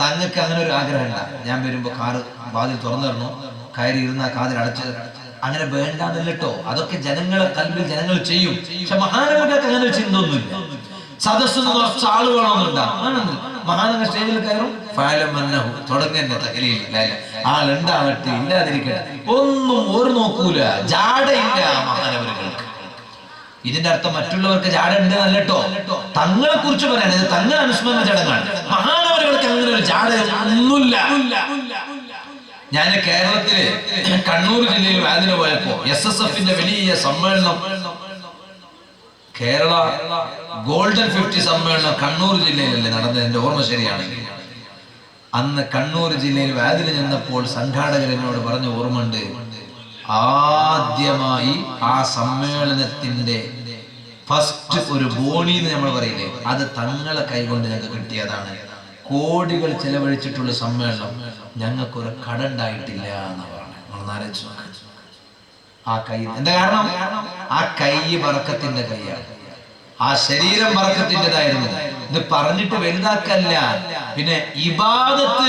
തങ്ങൾക്ക് അങ്ങനെ ഒരു ആഗ്രഹം ഉണ്ടാ ഞാൻ വരുമ്പോ കാറ് വാതിൽ തുറന്നു തരണോ? കയറി ഇരുന്ന കാതിൽ അടച്ച് അങ്ങനെ വേണ്ടാന്നില്ലട്ടോ. അതൊക്കെ ജനങ്ങളെ കൽവിൽ ജനങ്ങൾ ചെയ്യും. പക്ഷെ മഹാനവർക്ക് അങ്ങനെ ഒരു ചിന്ത ഒന്നുമില്ല. സദസ്സിൽ നിന്ന് കുറച്ച് ആൾ വേണമെന്നുണ്ടാവും മഹാനഗർ സ്റ്റേജിൽ കയറും. ഫാലം മന്നഹു തുടങ്ങന്നെ തകലിയില്ല ആളുണ്ടാവട്ടെ ഇല്ലാതിരിക്കട്ടെ ഒന്നും ഒരു നോക്കൂല. ജാടയില്ല മഹാനവരുകൾക്ക് ഇതിന്റെ അർത്ഥം മറ്റുള്ളവർക്ക് ജാടുണ്ട് അല്ലട്ടോ തങ്ങളെ കുറിച്ച് പറയാൻ ഇത് തങ്ങൾ അനുസ്മരണ ചടങ്ങാണ്. മഹാനവരുകൾക്ക് അങ്ങനെ ഒരു ജാട ഒന്നുമില്ല. ഞാൻ കേരളത്തിൽ കണ്ണൂർ ജില്ലയിൽ വാതിന് പോയപ്പോ എസ് എസ് എഫിന്റെ വലിയ സമ്മേളനം കേരള ഗോൾഡൻ ഫിഫ്റ്റി സമ്മേളനം കണ്ണൂർ ജില്ലയിലല്ലേ നടന്നത് എന്റെ ഓർമ്മ ശരിയാണെങ്കിൽ അന്ന് കണ്ണൂർ ജില്ലയിൽ വാതിൽ ചെന്നപ്പോൾ സംഘാടകർ എന്നോട് പറഞ്ഞ ഓർമ്മയുണ്ട്. ആദ്യമായി ആ സമ്മേളനത്തിന്റെ ഫസ്റ്റ് ഒരു ബോണി എന്ന് നമ്മൾ പറയില്ലേ അത് തങ്ങളെ കൈകൊണ്ട് ഞങ്ങൾക്ക് കിട്ടിയതാണ്. കോടികൾ ചെലവഴിച്ചിട്ടുള്ള സമ്മേളനം ഞങ്ങൾക്കൊരു കടണ്ടായിട്ടില്ല എന്ന് പറഞ്ഞു ആ കൈ എന്താ കാരണം? ആ കൈ വറക്കത്തിന്റെ കൈയാണ്. ആ ശരീരം വറക്കത്തിന്റെതായിരുന്നു ഇത് പറഞ്ഞിട്ട് വലുതാക്കല്ല. പിന്നെ ഇബാദത്ത്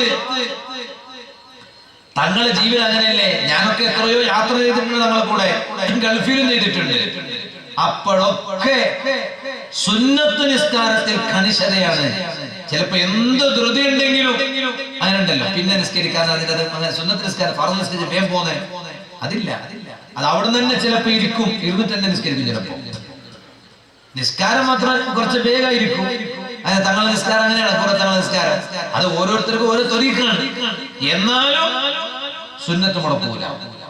തങ്ങളുടെ ജീവിതം അങ്ങനെയല്ലേ? ഞാനൊക്കെ എത്രയോ യാത്ര ചെയ്തിട്ടുണ്ട് നമ്മളെ കൂടെ. ഗൾഫിലും ചെയ്തിട്ടുണ്ട്. അപ്പോഴൊക്കെ സുന്നത്ത് നിസ്കാരത്തിൽ കണിശതയാണ്. ചിലപ്പോ എന്ത് ധൃതി ഉണ്ടെങ്കിലും അങ്ങനെ ഉണ്ടല്ലോ പിന്നെ നിസ്കരിക്കാൻ അതിന്റെ സുന്നത്ത് നിസ്കാരം ഫറ നിസ്കരിച്ച് വേഗം പോന്നെ അതില്ല. അത് അവിടെ തന്നെ ചിലപ്പോ ഇരിക്കും. ഇരുന്നിട്ട് തന്നെ നിസ്കരിക്കും ചിലപ്പോ. നിസ്കാരം മാത്രം കുറച്ച് വേഗമായിരിക്കും. അങ്ങനെ തങ്ങളുടെ നിസ്കാരം അങ്ങനെയാണ്. കുറെ തങ്ങളുടെ നിസ്കാരം. അത് ഓരോരുത്തർക്കും ഓരോ തൊരീക്കാണ് എന്നാലും സുന്നത്ത് മുടക്കൂല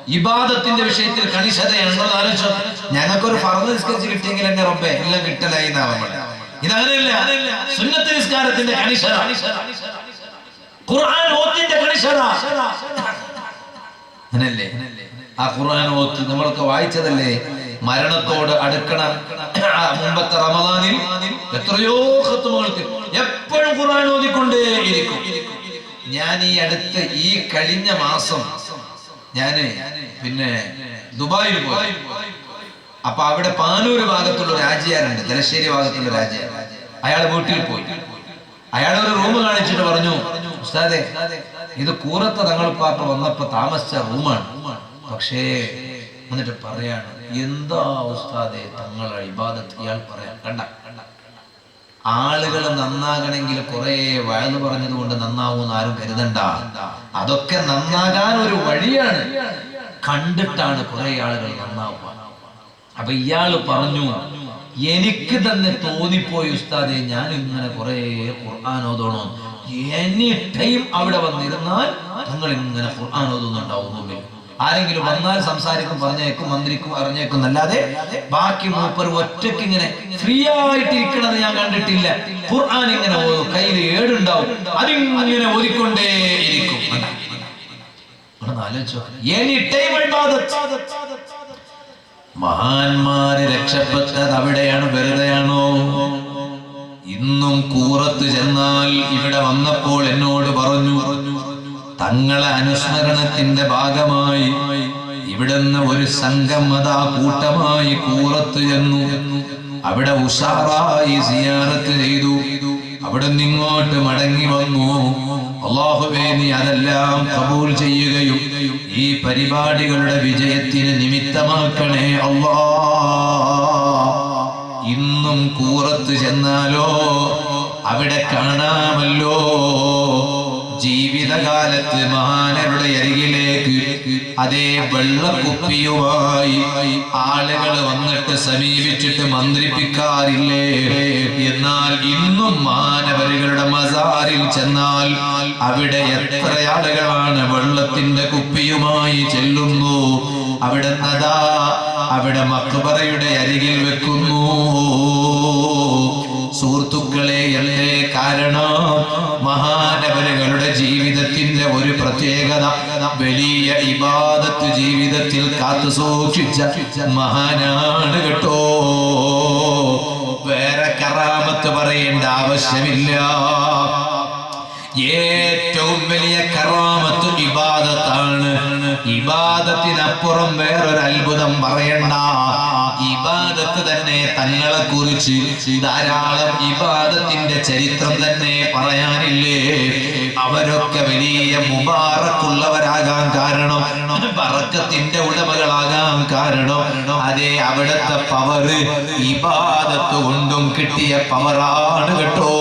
ഇബാദത്തിന്റെ വിഷയത്തിൽ കണിശത എന്ന് ആലോചിച്ചോ. ഞങ്ങൾക്കൊരു ഫറന്ന് നിസ്കരിച്ച് കിട്ടിയെങ്കിൽ എന്നെ റബ്ബെ എല്ലാം കിട്ടലായി ഇതങ്ങനെയല്ല. സുന്നത്ത് ഖുർആൻ ഓത്തിന്റെ ആ ഖുർആൻ ഓത്ത് നമ്മളൊക്കെ വായിച്ചതല്ലേ? മരണത്തോട് അടുക്കണ മുമ്പത്തെ റമദാനിൽ എത്രയോ ഖത്തുമകൾക്ക് എപ്പോഴും ഖുർആൻ ഓതിക്കൊണ്ടേ ഇരിക്കും ഞാൻ ഈ അടുത്ത് ഈ കഴിഞ്ഞ മാസം ഞാൻ പിന്നെ ദുബായിൽ പോയി. അപ്പൊ അവിടെ പാനൂര് ഭാഗത്തുള്ള രാജ്യാരുണ്ട് തലശ്ശേരി ഭാഗത്തുള്ള രാജ്യ അയാൾ വീട്ടിൽ പോയി. അയാൾ ഒരു റൂം കാണിച്ചിട്ട് പറഞ്ഞു ഉസ്താദെ ഇത് കൂറത്ത് തങ്ങൾപ്പാപ്പ വന്നപ്പോ താമസിച്ച റൂമാണ്. പക്ഷേ എന്നിട്ട് പറയാണ് എന്താ ഉസ്താദെ തങ്ങളെ ഇബാദത്ത് ഇയാൾ പറയാൻ കണ്ട. ആളുകൾ നന്നാകണമെങ്കിൽ കുറെ വഴന്നു പറഞ്ഞതുകൊണ്ട് നന്നാവൂന്ന് ആരും കരുതണ്ട. അതൊക്കെ നന്നാകാൻ ഒരു വഴിയാണ്. കണ്ടിട്ടാണ് കുറെ ആളുകൾ നന്നാവുക. അപ്പൊ ഇയാൾ പറഞ്ഞു എനിക്ക് തന്നെ തോന്നിപ്പോയി ഉസ്താദെ ഞാൻ ഇങ്ങനെ കുറെ ഖുർആൻ ഓതണോ? എനി ടൈം അവിടെ വന്നിരുന്നാൽ നിങ്ങൾ ഇങ്ങനെ മുമ്പിൽ ആരെങ്കിലും വന്നാൽ സംസാരിക്കും പറഞ്ഞേക്കും മന്ത്രിക്കും അറിഞ്ഞേക്കും അല്ലാതെ ബാക്കി മൂപ്പർ ഒറ്റയ്ക്ക് ഇങ്ങനെ ഫ്രീ ആയിട്ട് ഇരിക്കണത് ഞാൻ കണ്ടിട്ടില്ല. ഖുർആൻ ഇങ്ങനെ ഓതും കയ്യിൽ ഏടുണ്ടാവും. അതിങ്ങനെ ഓതിക്കൊണ്ടേ ഇരിക്കും. മഹാന്മാര് രക്ഷപ്പെട്ടത് അവിടെയാണ് വെറുതെയാണോ? ഇന്നും കൂറത്ത് ചെന്നാൽ ഇവിടെ വന്നപ്പോൾ എന്നോട് പറഞ്ഞു പറഞ്ഞു തങ്ങളെ അനുസ്മരണത്തിന്റെ ഭാഗമായി ഇവിടുന്ന് ഒരു സംഘം അതാ കൂട്ടമായി കൂറത്ത് ചെന്നു. അവിടെ ഉഷാറായി സിയാറത്ത് ചെയ്തു. അവിടെ നിങ്ങോട്ട് മടങ്ങി വന്നു. അള്ളാഹുബേ നീ അതെല്ലാം കബൂൽ ചെയ്യുകയും ഈ പരിപാടികളുടെ വിജയത്തിന് നിമിത്തമാക്കണേ അള്ളാ ഇന്നും കൂറത്ത് ചെന്നാലോ? അവിടെ കാണാമല്ലോ? ജീവിതകാലത്ത് മഹാനരുടെ അരികിലേക്ക് അതേ വെള്ളക്കുപ്പിയുമായി ആളുകൾ വന്നിട്ട് സമീപിച്ചിട്ട് മന്ത്രിപ്പിക്കാറില്ലേ? എന്നാൽ ഇന്നും മാനവരുകളുടെ മസാറിൽ ചെന്നാൽ അവിടെ എത്ര ആളുകളാണ് വെള്ളത്തിന്റെ കുപ്പിയുമായി ചെല്ലുന്നു? അവിടെ നദാ അവിടെ മക്ബറയുടെ അരികിൽ വെക്കുന്നു. സുഹൃത്തുക്കളെ എല്ലേ കാരണം ഒരു പ്രത്യേകത. വലിയ ഇബാദത്ത് ജീവിതത്തിൽ കാത്തു സൂക്ഷിച്ച മഹാനാണ് കേട്ടോ. വേറെ കറാമത്ത് പറയേണ്ട ആവശ്യമില്ല. ഏറ്റവും വലിയ കറാമത്ത് ഇബാദത്തിനപ്പുറം വേറൊരു അത്ഭുതം പറയണ്ട. ഇബാദത്ത് തന്നെ തങ്ങളെ കുറിച്ച് ധാരാളം ഇബാദത്തിന്റെ ചരിത്രം തന്നെ പറയാനില്ലേ? അവരൊക്കെ വലിയ മുബാറക്കുള്ളവരാകാൻ കാരണം പറക്കത്തിന്റെ ഉടമകളാകാൻ കാരണം അതേ അവിടുത്തെ പവർ ഇബാദത്ത് കൊണ്ടും കിട്ടിയ പവറാണ് കേട്ടോ.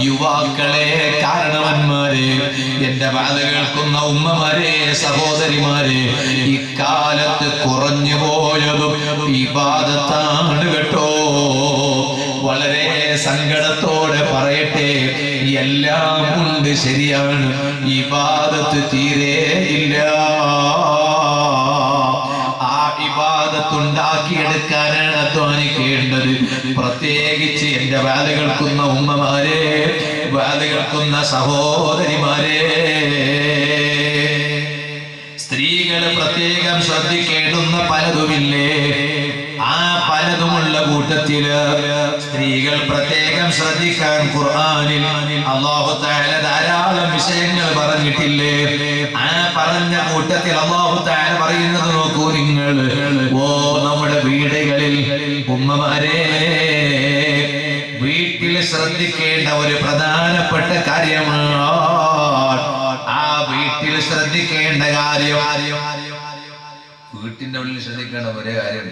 യുവാക്കളെ കാരണവന്മാരെ എന്റെ വാത കേൾക്കുന്ന ഉമ്മമാരെ സഹോദരിമാരെ ഇക്കാലത്ത് കുറഞ്ഞു പോയതും ഈ പാദത്താണ് കേട്ടോ. വളരെ സങ്കടത്തോടെ പറയട്ടെ എല്ലാം ഉണ്ട് ശരിയാണ് ഈ പാദത്ത് തീരെ ഇല്ല. ആ അധ്വാനിക്കേണ്ടത്. പ്രത്യേകിച്ച് എന്റെ വേല കേൾക്കുന്ന ഉമ്മമാരെ വേല കേൾക്കുന്ന സഹോദരിമാരെ സ്ത്രീകൾ പ്രത്യേകം ശ്രദ്ധിക്കേണ്ടുന്ന പലതുമില്ലേ? ആ പലതുമുള്ള കൂട്ടത്തിൽ സ്ത്രീകൾ പ്രത്യേകം ശ്രദ്ധിക്കാൻ ഖുർആാനിൽ അള്ളാഹു ധാരാളം വിഷയങ്ങൾ പറഞ്ഞിട്ടില്ലേ? ആ പറഞ്ഞ കൂട്ടത്തിൽ അള്ളാഹു പറയുന്നത് നോക്കൂ നിങ്ങൾ. ഓ നമ്മുടെ വീടുകളിൽ ഉമ്മമാരെ ശ്രദ്ധിക്കേണ്ട ഒരു പ്രധാനപ്പെട്ട കാര്യമാണ്. ആ വീട്ടിൽ ശ്രദ്ധിക്കേണ്ട കാര്യം. വീട്ടിന്റെ ഉള്ളിൽ ശ്രദ്ധിക്കേണ്ട ഒരേ കാര്യം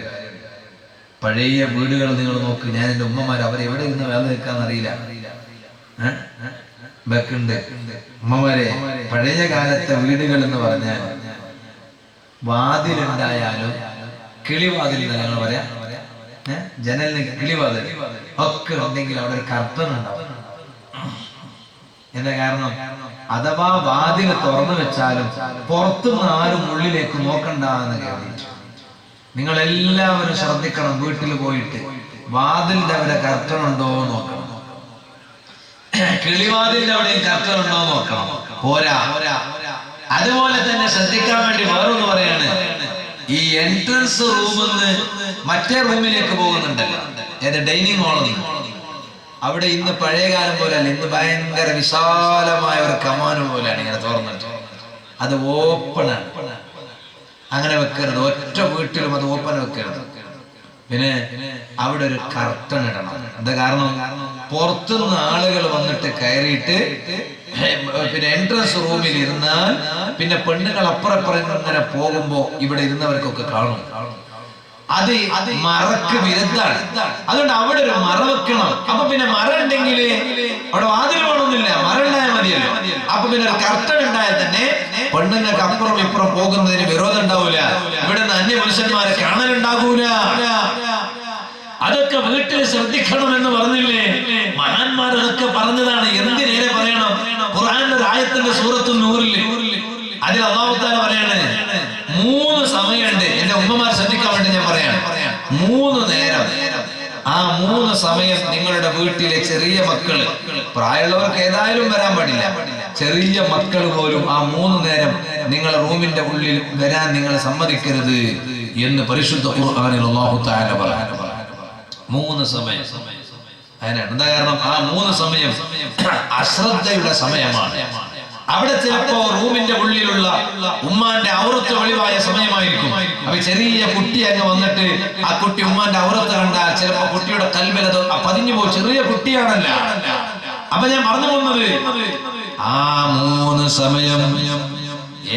പഴയ വീടുകൾ നിങ്ങൾ നോക്ക്. ഞാൻ എന്റെ ഉമ്മമാർ അവർ എവിടെ നിന്ന് വേറെ നിൽക്കാന്നറിയില്ല ബക്കുണ്ട്. ഉമ്മമാരെ പഴയ കാലത്തെ വീടുകൾ എന്ന് പറഞ്ഞാൽ വാതിലുണ്ടായാലും കിളിവാതിൽ ഞങ്ങൾ പറയാം? ജനലിന് കിളിവാതിൽ. ഒക്കെ ഉണ്ടെങ്കിൽ അവിടെ ഒരു കർട്ടൻ ഉണ്ടാവും. എന്താ കാരണം? അഥവാ വാതിൽ തുറന്നു വെച്ചാലും പുറത്തുനിന്ന് ആരും ഉള്ളിലേക്ക് നോക്കണ്ട എന്ന് കരുതി. നിങ്ങൾ എല്ലാവരും ശ്രദ്ധിക്കണം വീട്ടിൽ പോയിട്ട് വാതിലിന്റെ അവിടെ കർട്ടൻ ഉണ്ടോ നോക്കണം. കിളിവാതിലിന്റെ അവിടെ കർട്ടൻ ഉണ്ടോ നോക്കണം. പോരാ. അതുപോലെ തന്നെ ശ്രദ്ധിക്കാൻ വേണ്ടി വേറൊന്ന് പറയാണ്. ഈ എൻട്രൻസ് റൂമിൽ നിന്ന് മറ്റേ റൂമിലേക്ക് പോകുന്നുണ്ടല്ലോ. ഏത് ഡൈനിങ് ഹാളിൽ അവിടെ ഇന്ന് പഴയ കാലം പോലെയല്ല ഇന്ന് ഭയങ്കര വിശാലമായ ഒരു കമാന പോലെയാണ് ഇങ്ങനെ തുറന്നത്. അത് ഓപ്പണാണ് അങ്ങനെ വെക്കരുത്. ഒറ്റ വീട്ടിലും അത് ഓപ്പൺ വെക്കരുത്. പിന്നെ അവിടെ ഒരു കർട്ടൻ ഇടണം. എന്താ കാരണം? പുറത്തുനിന്ന് ആളുകൾ വന്നിട്ട് കയറിയിട്ട് പിന്നെ എൻട്രൻസ് റൂമിൽ ഇരുന്നാൽ പിന്നെ പെണ്ണുങ്ങൾ അപ്പുറപ്പുറം ഇങ്ങനെ പോകുമ്പോ ഇവിടെ ഇരുന്നവർക്കൊക്കെ കാണും. അത് മറക്ക് വിരുദ്ധാണ്. അതുകൊണ്ട് അവിടെ ഒരു മറ വെക്കണം. അപ്പൊ പിന്നെ മറ ഉണ്ടെങ്കിൽ അവിടെ വാതിൽ വേണമെന്നില്ല മറ ഉണ്ടായാൽ മതിയല്ലോ. അപ്പൊ പിന്നെ ഒരു കർട്ടൻ ഉണ്ടായാൽ തന്നെ പെണ്ണുങ്ങൾക്ക് അപ്പുറം ഇപ്പുറം പോകുന്നതിന് വിരോധം ഉണ്ടാവൂല. ഇവിടെ നിന്ന് അന്യ മനുഷ്യന്മാരെ കാണലുണ്ടാകൂല. അതൊക്കെ വീട്ടിൽ ശ്രദ്ധിക്കണം എന്ന് പറഞ്ഞില്ലേ? മഹാന്മാർ അതൊക്കെ പറഞ്ഞതാണ് നേരെ പറയണം? ഖുർആന്റെ ആയത്തിന്റെ സൂറത്ത് നൂറിൽ. അതിൽ അള്ളാഹുത്താല പറയാണ് മൂന്ന് സമയമുണ്ട്. എന്റെ ഉമ്മമാർ ശ്രദ്ധിക്കാൻ വേണ്ടി ഞാൻ പറയാണ് മൂന്ന് നേരം. ആ മൂന്ന് സമയം നിങ്ങളുടെ വീട്ടിലെ ചെറിയ മക്കൾ. പ്രായമുള്ളവർക്ക് ഏതായാലും വരാൻ പാടില്ല. ചെറിയ മക്കൾ പോലും ആ മൂന്ന് നേരം നിങ്ങൾ റൂമിന്റെ ഉള്ളിൽ വരാൻ നിങ്ങൾ സമ്മതിക്കരുത് എന്ന് പരിശുദ്ധ ഖുർആനിൽ അള്ളാഹു താല മൂന്ന് സമയം. അതിനാണ്. എന്താ കാരണം? ആ മൂന്ന് സമയം അശ്രദ്ധയുടെ സമയമാണ്. അവിടെ ചിലപ്പോ റൂമിന്റെ ഉള്ളിലുള്ള ഉമ്മാന്റെ ഔറത്ത് വെളിവായ സമയമായിരിക്കും. അപ്പൊ ചെറിയ കുട്ടി അങ്ങ് വന്നിട്ട് ആ കുട്ടി ഉമ്മാന്റെ ഔറത്ത് കണ്ടാൽ ചിലപ്പോ കുട്ടിയുടെ കൽവിൽ അത് പതിഞ്ഞു പോകും. ചെറിയ കുട്ടിയാണല്ല. അപ്പൊ ഞാൻ പറഞ്ഞു പോകുന്നത്. ആ മൂന്ന് സമയം.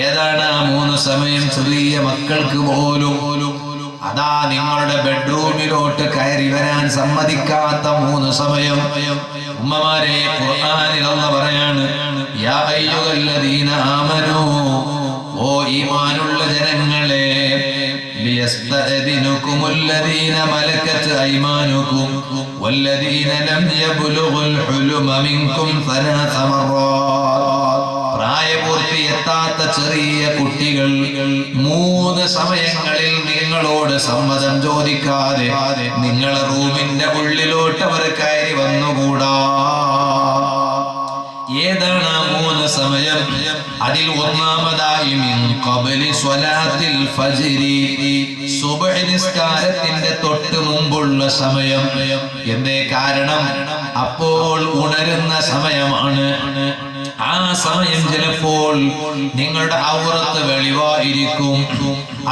ഏതാണ് ആ മൂന്ന് സമയം? ചെറിയ മക്കൾക്ക് പോലും അതാ നിങ്ങളുടെ ബെഡ്റൂമിലോട്ട് കയറി വരാൻ സമ്മതിക്കാത്ത മൂന്ന് സമയം ഉമ്മമാരെ ഖുർആനിലുള്ള പറയാണ് യാ അയ്യുഹല്ലദീന ആമനൂ ഓ ഈമാനുള്ള ജനങ്ങളെ ليستأذنكم الذين ملكت أيمانكم والذين لم يبلغوا الحلم منكم ثلاث مرات പ്രായപൂർത്തി എത്താത്ത ചെറിയ കുട്ടികൾ മൂന്ന് സമയങ്ങളിൽ നിങ്ങളോട് സമ്മതം ചോദിക്കാതെ നിങ്ങളെ റൂമിന്റെ ഉള്ളിലോട്ട് അവർ കയറി വന്നുകൂടാ. ഏതാണ് മൂന്ന് സമയം? അതിൽ ഒന്നാമതായി നിസ്കാരത്തിന്റെ തൊട്ട് മുമ്പുള്ള സമയം. എന്തേ കാരണം? അപ്പോൾ ഉണരുന്ന സമയമാണ്. ആ സമയം ചിലപ്പോൾ നിങ്ങളുടെ ഔറത്ത് വെളിവായിരിക്കും.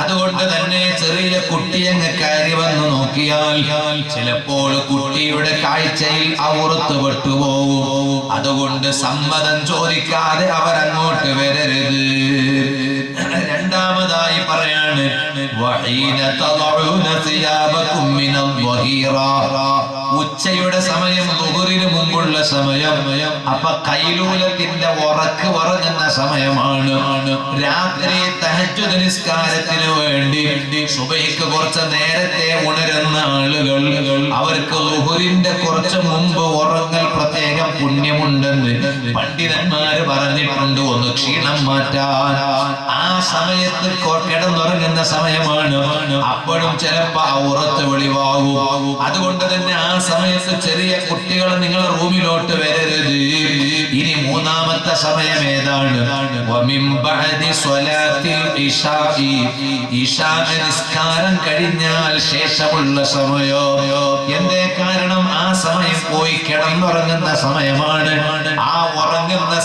അതുകൊണ്ട് തന്നെ ചെറിയ കുട്ടിയങ്ങ് കയറി വന്ന് നോക്കിയാൽ ചിലപ്പോൾ കുട്ടിയുടെ കാഴ്ചയിൽ ഔറത്ത് പെട്ടുപോകും. അതുകൊണ്ട് സമ്മതം ചോദിക്കാതെ അവരങ്ങോട്ട് വരരുത്. രണ്ടാമതായി പറയാണ് വഹീന തദഉന സിയാബകും മിനൽ വഹീറ. ഉച്ചയുടെ സമയം ദുഹറിന് മുമ്പുള്ള സമയം. അപ്പൊ കൈലൂലത്തിന്റെ ഉറക്ക് ഉറങ്ങുന്ന സമയമാണ്. രാത്രി തഹജ്ജുദ് നിസ്കാരത്തിന് വേണ്ടി സുബൈക്ക് കുറച്ച് നേരത്തെ ഉണരുന്ന ആളുകൾ അവർക്ക് ദുഹറിന്റെ കുറച്ച് മുമ്പ് ഉറങ്ങൽ പ്രത്യേകം പുണ്യമുണ്ടെന്ന് പണ്ഡിതന്മാര് പറഞ്ഞിട്ടുണ്ട്. ഒന്ന് ക്ഷീണം മാറ്റാൻ. ആ സമയത്ത് കിടന്നുറങ്ങുന്ന സമയമാണ് അപ്പോഴും ചിലപ്പോ ഔറത്ത് വെളിവാകും. അതുകൊണ്ട് തന്നെ ആ സമയത്ത് ചെറിയ കുട്ടികൾ നിങ്ങൾ റൂമിലോട്ട് വരരുത്. ഇനി മൂന്നാമത്തെ സമയം ഏതാണ്? നിസ്കാരം കഴിഞ്ഞാൽ ശേഷമുള്ള സമയോ. എന്തേ കാരണം? ആ സമയം പോയി കിടന്നുറങ്ങുന്ന സമയമാണ്.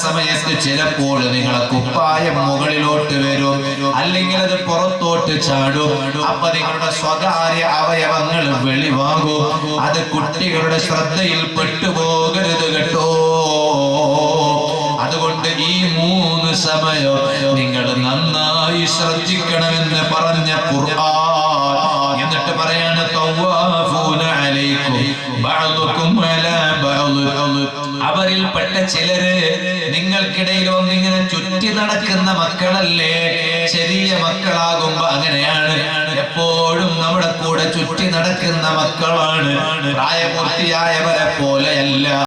സമയത്ത് ചിലപ്പോൾ നിങ്ങളെ കുപ്പായം മുകളിലോട്ട് വരും. അല്ലെങ്കിൽ അത് പുറത്തോട്ട് ചാടും. അപ്പൊ നിങ്ങളുടെ സ്വകാര്യ അവയവങ്ങൾ വെളിവാകും. അത് കുട്ടികളുടെ ശ്രദ്ധയിൽ പെട്ടുപോകരുത് കേട്ടോ. അതുകൊണ്ട് ഈ മൂന്ന് സമയം നിങ്ങൾ നന്നായി ശ്രദ്ധിക്കണമെന്ന് പറഞ്ഞ ഖുർആൻ. എന്നിട്ട് പറയാണ് തവ്വാഫൂന അലൈക്കും ബഅദുക്കും അലാ ബഅദ്. അവരിൽപ്പെട്ട ചിലര് ചുറ്റി നടക്കുന്ന മക്കളല്ലേ? ചെറിയ മക്കളാകുമ്പോ അങ്ങനെയാണ്. എപ്പോഴും നമ്മുടെ കൂടെ ചുറ്റി നടക്കുന്ന മക്കളാണ്. പ്രായപൂർത്തിയായവരെ പോലെയല്ല.